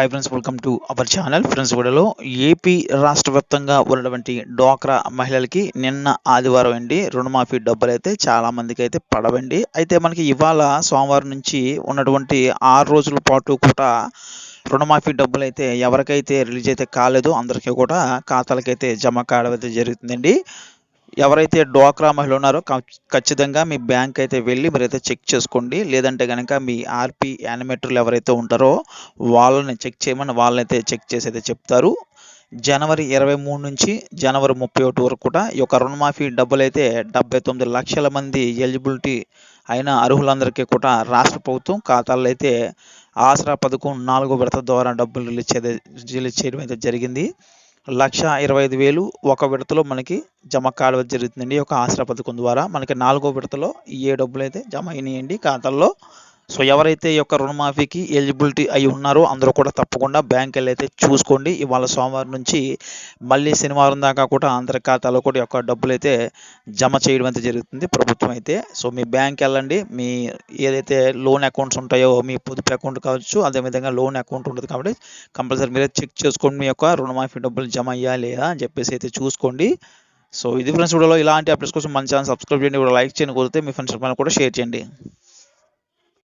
Hi friends welcome to our channel friends వీడియోలో AP రాష్ట్ర వ్యాప్తంగా ఉన్నటువంటి డ్వాక్రా మహిళలకి నిన్న ఆదివారం అండి రుణమాఫీ డబ్బులు అయితే చాలా మందికి అయితే పడవండి. అయితే మనకి ఇవాళ సోమవారం నుంచి ఉన్నటువంటి ఆరు రోజుల పాటు కూడా రుణమాఫీ డబ్బులు అయితే ఎవరికైతే రిలీజ్ అయితే కాలేదో అందరికీ కూడా ఖాతాలకైతే జమ కావడం అయితే జరుగుతుందండి. ఎవరైతే డ్వాక్రా మహిళలు ఉన్నారో ఖచ్చితంగా మీ బ్యాంక్ అయితే వెళ్ళి మీరైతే చెక్ చేసుకోండి. లేదంటే కనుక మీ ఆర్పి యానిమేటర్లు ఎవరైతే ఉంటారో వాళ్ళని చెక్ చేయమని వాళ్ళనైతే చెక్ చేసి అయితే చెప్తారు. జనవరి ఇరవై మూడు నుంచి జనవరి ముప్పై ఒకటి వరకు కూడా ఈ యొక్క రుణమాఫీ డబ్బులు అయితే డెబ్బై తొమ్మిది లక్షల మంది ఎలిజిబిలిటీ అయిన అర్హులందరికీ కూడా రాష్ట్ర ప్రభుత్వం ఖాతాల్లో అయితే ఆసరా పథకం నాలుగో విడత ద్వారా డబ్బులు రిలీజ్ రిలీజ్ చేయడం అయితే జరిగింది. లక్ష ఇరవై ఐదు వేలు ఒక విడతలో మనకి జమ కావడం జరుగుతుందండి ఈ యొక్క ఆసరా పథకం ద్వారా మనకి నాలుగో విడతలో ఈ ఏ డబ్బులు అయితే జమ అయినాయండి ఖాతాల్లో సో ఎవరైతే ఈ యొక్క రుణమాఫీకి ఎలిజిబిలిటీ అయి ఉన్నారో అందరూ కూడా తప్పకుండా బ్యాంక్ వెళ్ళైతే చూసుకోండి. ఇవాళ సోమవారం నుంచి మళ్ళీ శనివారం దాకా కూడా అందరి ఖాతాలో కూడా యొక్క డబ్బులు అయితే జమ చేయడం అయితే జరుగుతుంది ప్రభుత్వం అయితే. సో మీ బ్యాంక్ వెళ్ళండి. మీ ఏదైతే లోన్ అకౌంట్స్ ఉంటాయో మీ పొదుపు అకౌంట్ కావచ్చు అదేవిధంగా లోన్ అకౌంట్ ఉంటుంది కాబట్టి కంపల్సరీ మీరే చెక్ చేసుకోండి మీ యొక్క రుణమాఫీ డబ్బులు జమ అయ్యా లేదా అని చెప్పేసి అయితే చూసుకోండి. సో ఇది ఫ్రెండ్స్ వీడియోలో ఇలాంటి అప్డేట్స్ కోసం మన ఛానల్ సబ్స్క్రైబ్ చేయండి. కూడా లైక్ చేయండి. కుదిరితే మీ ఫ్రెండ్స్ కూడా షేర్ చేయండి.